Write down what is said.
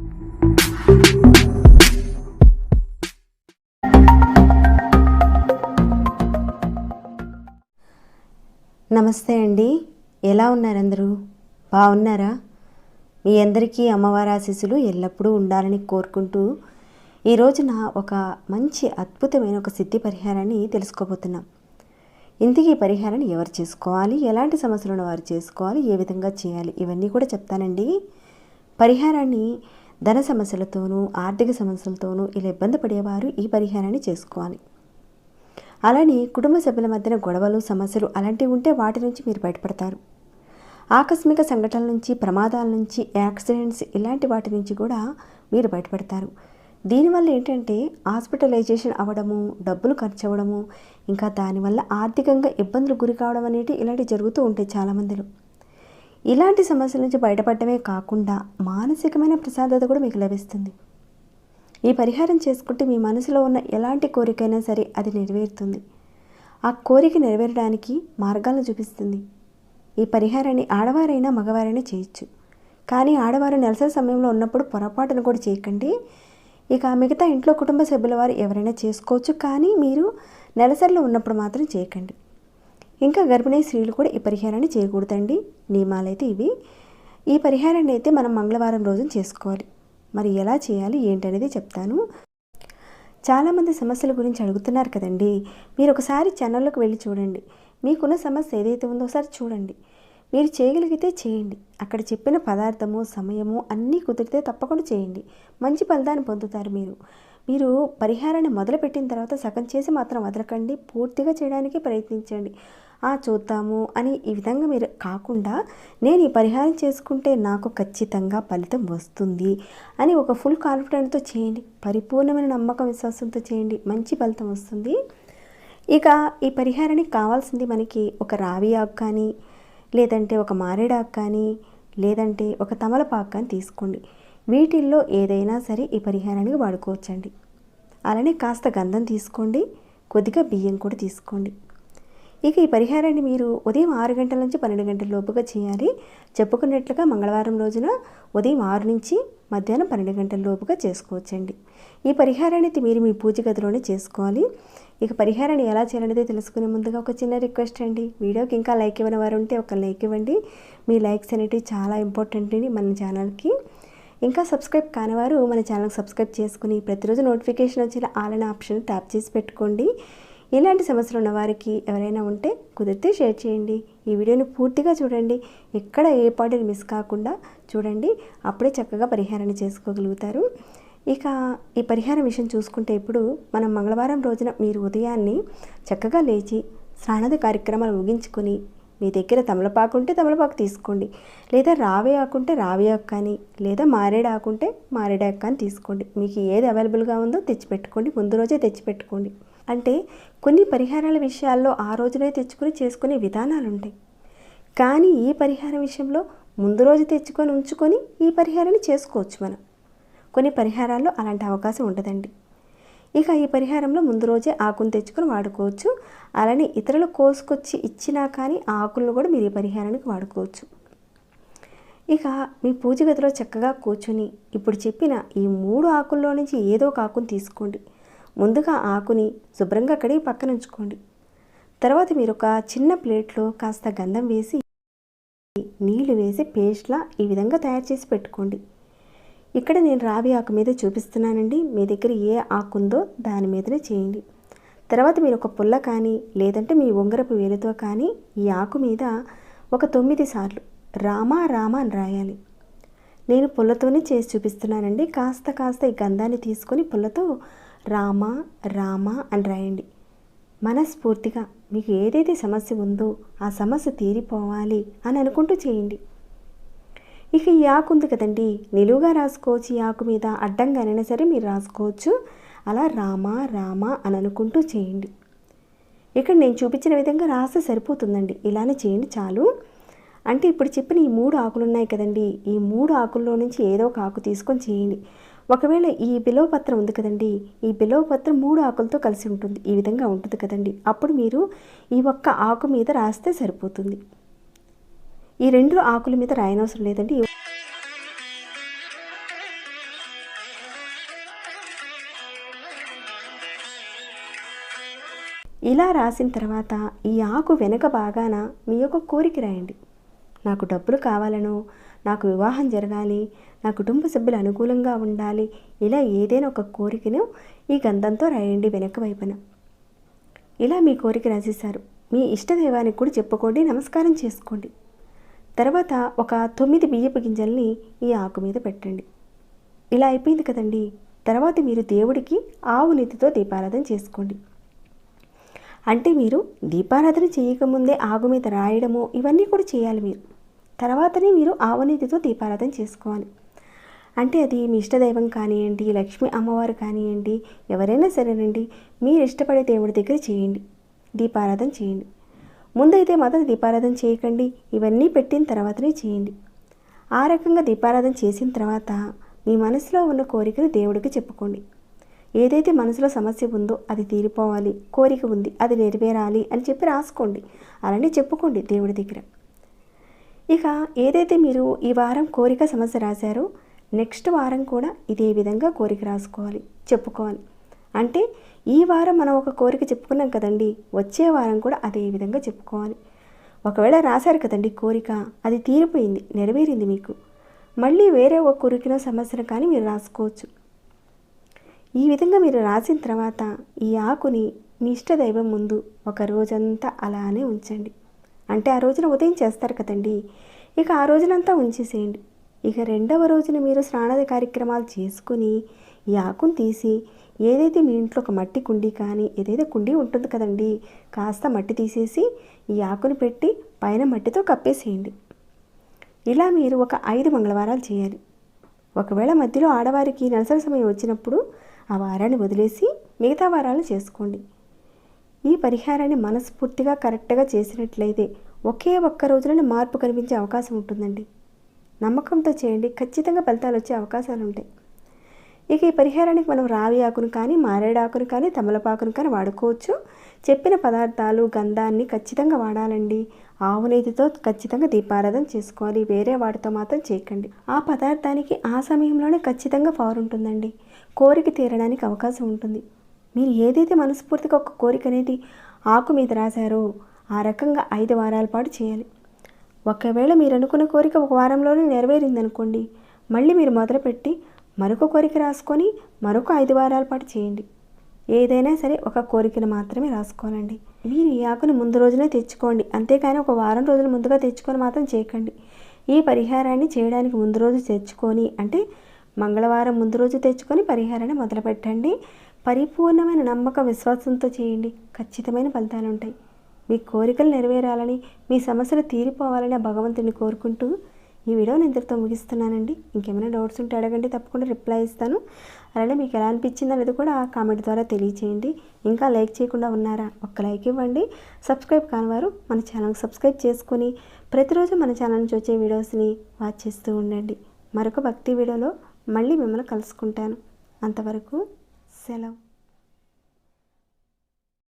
నమస్తే అండి. ఎలా ఉన్నారందరూ? బాగున్నారా? మీ అందరికీ అమ్మవారి ఆశీస్సులు ఎల్లప్పుడూ ఉండాలని కోరుకుంటూ ఈ రోజున ఒక మంచి అద్భుతమైన ఒక సిద్ధి పరిహారాన్ని తెలుసుకోబోతున్నాం. ఇంతకీ ఈ పరిహారాన్ని ఎవరు చేసుకోవాలి? ఎలాంటి సమస్యలను వారు చేసుకోవాలి? ఏ విధంగా చేయాలి? ఇవన్నీ కూడా చెప్తానండి. పరిహారాన్ని ధన సమస్యలతోనూ ఆర్థిక సమస్యలతోనూ ఇలా ఇబ్బంది పడేవారు ఈ పరిహారాన్ని చేసుకోవాలి. అలానే కుటుంబ సభ్యుల మధ్యన గొడవలు సమస్యలు అలాంటివి ఉంటే వాటి నుంచి మీరు బయటపడతారు. ఆకస్మిక సంఘటనల నుంచి ప్రమాదాల నుంచి యాక్సిడెంట్స్ ఇలాంటి వాటి నుంచి కూడా మీరు బయటపడతారు. దీనివల్ల ఏంటంటే హాస్పిటలైజేషన్ అవ్వడము డబ్బులు ఖర్చు అవ్వడము ఇంకా దానివల్ల ఆర్థికంగా ఇబ్బందులు గురి కావడం అనేవి ఇలాంటివి జరుగుతూ ఉంటాయి చాలామందిలో. ఇలాంటి సమస్యల నుంచి బయటపడటమే కాకుండా మానసికమైన ప్రశాంతత కూడా మీకు లభిస్తుంది. ఈ పరిహారం చేసుకుంటే మీ మనసులో ఉన్న ఎలాంటి కోరికైనా సరే అది నెరవేరుతుంది. ఆ కోరిక నెరవేరడానికి మార్గాలను చూపిస్తుంది. ఈ పరిహారాన్ని ఆడవారైనా మగవారైనా చేయొచ్చు. కానీ ఆడవారు నెలసరి సమయంలో ఉన్నప్పుడు పొరపాటును కూడా చేయకండి. ఇక మిగతా ఇంట్లో కుటుంబ సభ్యుల వారు ఎవరైనా చేసుకోవచ్చు. కానీ మీరు నెలసరిలో ఉన్నప్పుడు మాత్రం చేయకండి. ఇంకా గర్భిణీ స్త్రీలు కూడా ఈ పరిహారాన్ని చేయకూడదండి. నియమాలైతే ఇవి. ఈ పరిహారాన్ని అయితే మనం మంగళవారం రోజున చేసుకోవాలి. మరి ఎలా చేయాలి ఏంటనేది చెప్తాను. చాలామంది సమస్యల గురించి అడుగుతున్నారు కదండి. మీరు ఒకసారి ఛానల్లోకి వెళ్ళి చూడండి. మీకున్న సమస్య ఏదైతే ఉందో ఒకసారి చూడండి. మీరు చేయగలిగితే చేయండి. అక్కడ చెప్పిన పదార్థము సమయము అన్నీ కుదిరితే తప్పకుండా చేయండి. మంచి ఫలితాన్ని పొందుతారు మీరు. మీరు పరిహారాన్ని మొదలుపెట్టిన తర్వాత సగం చేసి మాత్రం వదలకండి. పూర్తిగా చేయడానికి ప్రయత్నించండి. ఆ చూద్దాము అని ఈ విధంగా మీరు కాకుండా నేను ఈ పరిహారం చేసుకుంటే నాకు ఖచ్చితంగా ఫలితం వస్తుంది అని ఒక ఫుల్ కాన్ఫిడెంట్తో చేయండి. పరిపూర్ణమైన నమ్మకం విశ్వాసంతో చేయండి. మంచి ఫలితం వస్తుంది. ఇక ఈ పరిహారానికి కావాల్సింది మనకి ఒక రావి ఆకు కానీ లేదంటే ఒక మారేడాకు కానీ లేదంటే ఒక తమలపాకు కానీ తీసుకోండి. వీటిల్లో ఏదైనా సరే ఈ పరిహారానికి వాడుకోవచ్చండి. అలానే కాస్త గంధం తీసుకోండి. కొద్దిగా బియ్యం కూడా తీసుకోండి. ఇక ఈ పరిహారాన్ని మీరు ఉదయం ఆరు గంటల నుంచి పన్నెండు గంటల లోపుగా చేయాలి. చెప్పుకున్నట్లుగా మంగళవారం రోజున ఉదయం ఆరు నుంచి మధ్యాహ్నం పన్నెండు గంటల లోపుగా చేసుకోవచ్చండి. ఈ పరిహారాన్ని అయితే మీరు మీ పూజ గదిలోనే చేసుకోవాలి. ఇక పరిహారాన్ని ఎలా చేయాలనేది తెలుసుకునే ముందుగా ఒక చిన్న రిక్వెస్ట్ అండి. వీడియోకి ఇంకా లైక్ ఇవ్వని వారు ఉంటే ఒక లైక్ ఇవ్వండి. మీ లైక్స్ అనేటివి చాలా ఇంపార్టెంట్ అండి మన ఛానల్కి. ఇంకా సబ్స్క్రైబ్ కానివారు మన ఛానల్కి సబ్స్క్రైబ్ చేసుకుని ప్రతిరోజు నోటిఫికేషన్ వచ్చిన ఆల్ అనే ఆప్షన్ ట్యాప్ చేసి పెట్టుకోండి. ఇలాంటి సమస్యలు ఉన్న వారికి ఎవరైనా ఉంటే కుదిరితే షేర్ చేయండి. ఈ వీడియోని పూర్తిగా చూడండి. ఎక్కడ ఏ పాటలు మిస్ కాకుండా చూడండి. అప్పుడే చక్కగా పరిహారాన్ని చేసుకోగలుగుతారు. ఇక ఈ పరిహారం విషయం చూసుకుంటే ఇప్పుడు మనం మంగళవారం రోజున మీరు ఉదయాన్నే చక్కగా లేచి స్నానాది కార్యక్రమాలు ముగించుకొని మీ దగ్గర తమలపాకు ఉంటే తమలపాకు తీసుకోండి. లేదా రావే ఆకుంటే రావే ఆకు కానీ లేదా మారేడు ఆకుంటే మారేడు ఆకు కానీ తీసుకోండి. మీకు ఏది అవైలబుల్గా ఉందో తెచ్చిపెట్టుకోండి. ముందు రోజే తెచ్చిపెట్టుకోండి. అంటే కొన్ని పరిహారాల విషయాల్లో ఆ రోజునే తెచ్చుకొని చేసుకునే విధానాలు ఉంటాయి కానీ ఈ పరిహారం విషయంలో ముందు రోజు తెచ్చుకొని ఉంచుకొని ఈ పరిహారాన్ని చేసుకోవచ్చు మనం. కొన్ని పరిహారాల్లో అలాంటి అవకాశం ఉండదండి. ఇక ఈ పరిహారంలో ముందు రోజే ఆకును తెచ్చుకొని వాడుకోవచ్చు. అలానే ఇతరులు కోసుకొచ్చి ఇచ్చినా కానీ ఆ ఆకులను కూడా మీరు ఈ పరిహారానికి వాడుకోవచ్చు. ఇక మీ పూజ గదిలో చక్కగా కూర్చొని ఇప్పుడు చెప్పిన ఈ మూడు ఆకుల్లో నుంచి ఏదో ఒక ఆకును తీసుకోండి. ముందుగా ఆకుని శుభ్రంగా కడిగి పక్కన ఉంచుకోండి తర్వాత మీరు ఒక చిన్న ప్లేట్లో కాస్త గంధం వేసి నీళ్ళు వేసి పేస్ట్లా ఈ విధంగా తయారు చేసి పెట్టుకోండి. ఇక్కడ నేను రావి ఆకు మీద చూపిస్తున్నానండి. మీ దగ్గర ఏ ఆకు ఉందో దాని మీదనే చేయండి. తర్వాత మీరు ఒక పుల్ల కానీ లేదంటే మీ ఉంగరపు వేలుతో కానీ ఈ ఆకు మీద ఒక తొమ్మిది సార్లు రామా రామ అని రాయాలి. నేను పుల్లతోనే చేసి చూపిస్తున్నానండి. కాస్త కాస్త ఈ గంధాన్ని తీసుకొని పుల్లతో రామ రామ అని రాయండి. మనస్ఫూర్తిగా మీకు ఏదైతే సమస్య ఉందో ఆ సమస్య తీరిపోవాలి అని అనుకుంటూ చేయండి. ఇక ఈ ఆకు ఉంది కదండి నిలువుగా రాసుకోవచ్చు ఈ ఆకు మీద అడ్డంగానైనా సరే మీరు రాసుకోవచ్చు. అలా రామ రామ అని అనుకుంటూ చేయండి. ఇక్కడ నేను చూపించిన విధంగా రాస్తే సరిపోతుందండి. ఇలానే చేయండి చాలు. అంటే ఇప్పుడు చెప్పిన ఈ మూడు ఆకులు ఉన్నాయి కదండి ఈ మూడు ఆకుల్లో నుంచి ఏదో ఒక ఆకు తీసుకొని చేయండి. ఒకవేళ ఈ బిలోపత్రం ఉంది కదండి ఈ బిలోపత్రం మూడు ఆకులతో కలిసి ఉంటుంది ఈ విధంగా ఉంటుంది కదండి. అప్పుడు మీరు ఈ ఒక్క ఆకు మీద రాస్తే సరిపోతుంది. ఈ రెండు ఆకుల మీద రాయనవసరం లేదండి. ఇలా రాసిన తర్వాత ఈ ఆకు వెనక బాగాన మీ యొక్క కోరిక రాయండి. నాకు డబ్బులు కావాలనో నాకు వివాహం జరగాలి నా కుటుంబ సభ్యులు అనుకూలంగా ఉండాలి ఇలా ఏదైనా ఒక కోరికను ఈ గంధంతో రాయండి వెనక వైపున. ఇలా మీ కోరిక రాసేశారు. మీ ఇష్టదైవానికి కూడా చెప్పుకోండి నమస్కారం చేసుకోండి. తర్వాత ఒక తొమ్మిది బియ్యపు గింజల్ని ఈ ఆకు మీద పెట్టండి. ఇలా అయిపోయింది కదండి. తర్వాత మీరు దేవుడికి ఆవు నెత్తితో దీపారాధన చేసుకోండి. అంటే మీరు దీపారాధన చేయకముందే ఆగు మీద రాయడము ఇవన్నీ కూడా చేయాలి మీరు. తర్వాతనే మీరు ఆవునీతితో దీపారాధన చేసుకోవాలి. అంటే అది మీ ఇష్టదైవం కానివ్వండి లక్ష్మీ అమ్మవారు కానివ్వండి ఎవరైనా సరేనండి మీరు ఇష్టపడే దేవుడి దగ్గర చేయండి దీపారాధన చేయండి. ముందైతే మాత్రం దీపారాధన చేయకండి ఇవన్నీ పెట్టిన తర్వాతనే చేయండి. ఆ రకంగా దీపారాధన చేసిన తర్వాత మీ మనసులో ఉన్న కోరికను దేవుడికి చెప్పుకోండి. ఏదైతే మనసులో సమస్య ఉందో అది తీరిపోవాలి కోరిక ఉంది అది నెరవేరాలి అని చెప్పి రాసుకోండి. అలానే చెప్పుకోండి దేవుడి దగ్గర. ఇక ఏదైతే మీరు ఈ వారం కోరిక సమస్య రాశారో నెక్స్ట్ వారం కూడా ఇదే విధంగా కోరిక రాసుకోవాలి చెప్పుకోవాలి. అంటే ఈ వారం మనం ఒక కోరిక చెప్పుకున్నాం కదండి వచ్చే వారం కూడా అదే విధంగా చెప్పుకోవాలి. ఒకవేళ రాశారు కదండి కోరిక అది తీరిపోయింది నెరవేరింది మీకు. మళ్ళీ వేరే ఒక కోరికన సమస్యను కానీ మీరు రాసుకోవచ్చు. ఈ విధంగా మీరు రాసిన తర్వాత ఈ ఆకుని మీ ఇష్టదైవం ముందు ఒక రోజంతా అలానే ఉంచండి. అంటే ఆ రోజున ఉదయం చేస్తారు కదండి. ఇక ఆ రోజునంతా ఉంచేసేయండి. ఇక రెండవ రోజున మీరు స్నానాది కార్యక్రమాలు చేసుకుని ఈ ఆకును తీసి ఏదైతే మీ ఇంట్లో ఒక మట్టి కుండీ కానీ ఏదైతే కుండీ ఉంటుంది కదండి కాస్త మట్టి తీసేసి ఈ ఆకుని పెట్టి పైన మట్టితో కప్పేసేయండి. ఇలా మీరు ఒక ఐదు మంగళవారాలు చేయాలి. ఒకవేళ మధ్యలో ఆడవారికి నెలసరి సమయం వచ్చినప్పుడు ఆ వారాన్ని వదిలేసి మిగతా వారాలు చేసుకోండి. ఈ పరిహారాన్ని మనస్ఫూర్తిగా కరెక్ట్గా చేసినట్లయితే ఒకే ఒక్క రోజులోనే మార్పు కనిపించే అవకాశం ఉంటుందండి. నమ్మకంతో చేయండి. ఖచ్చితంగా ఫలితాలు వచ్చే అవకాశాలు ఉంటాయి. ఇక ఈ పరిహారానికి మనం రావి ఆకును కానీ మారేడాకును కానీ తమలపాకును కానీ వాడుకోవచ్చు. చెప్పిన పదార్థాలు గంధాన్ని ఖచ్చితంగా వాడాలండి. ఆవు నెయ్యితో ఖచ్చితంగా దీపారాధన చేసుకోవాలి. వేరే వాటితో మాత్రం చేయకండి. ఆ పదార్థానికి ఆ సమయంలోనే ఖచ్చితంగా పవర్ ఉంటుందండి. కోరిక తీరడానికి అవకాశం ఉంటుంది. మీరు ఏదైతే మనస్ఫూర్తిగా ఒక కోరిక అనేది ఆకు మీద రాశారో ఆ రకంగా ఐదు వారాల పాటు చేయాలి. ఒకవేళ మీరు అనుకున్న కోరిక ఒక వారంలోనే నెరవేరింది అనుకోండి మళ్ళీ మీరు మొదలుపెట్టి మరొక కోరిక రాసుకొని మరొక ఐదు వారాల పాటు చేయండి. ఏదైనా సరే ఒక కోరికను మాత్రమే రాసుకోవాలండి. మీరు ఈ ఆకును ముందు రోజునే తెచ్చుకోండి. అంతేకాని ఒక వారం రోజుల ముందుగా తెచ్చుకొని మాత్రం చేయకండి. ఈ పరిహారాన్ని చేయడానికి ముందు రోజు తెచ్చుకొని అంటే మంగళవారం ముందు రోజు తెచ్చుకొని పరిహారాన్ని మొదలుపెట్టండి. పరిపూర్ణమైన నమ్మక విశ్వాసంతో చేయండి. ఖచ్చితమైన ఫలితాలు ఉంటాయి. మీ కోరికలు నెరవేరాలని మీ సమస్యలు తీరిపోవాలని ఆ భగవంతుని కోరుకుంటూ ఈ వీడియోని ఇంతటితో ముగిస్తున్నానండి. ఇంకేమైనా డౌట్స్ ఉంటే అడగండి తప్పకుండా రిప్లై ఇస్తాను. అలానే మీకు ఎలా అనిపించింది అనేది కూడా కామెంట్ ద్వారా తెలియచేయండి. ఇంకా లైక్ చేయకుండా ఉన్నారా? ఒక్క లైక్ ఇవ్వండి. సబ్స్క్రైబ్ కానివారు మన ఛానల్కి సబ్స్క్రైబ్ చేసుకొని ప్రతిరోజు మన ఛానల్ నుంచి వచ్చే వీడియోస్ని వాచ్ చేస్తూ ఉండండి. మరొక భక్తి వీడియోలో మళ్ళీ మిమ్మల్ని కలుసుకుంటాను. అంతవరకు സലാം.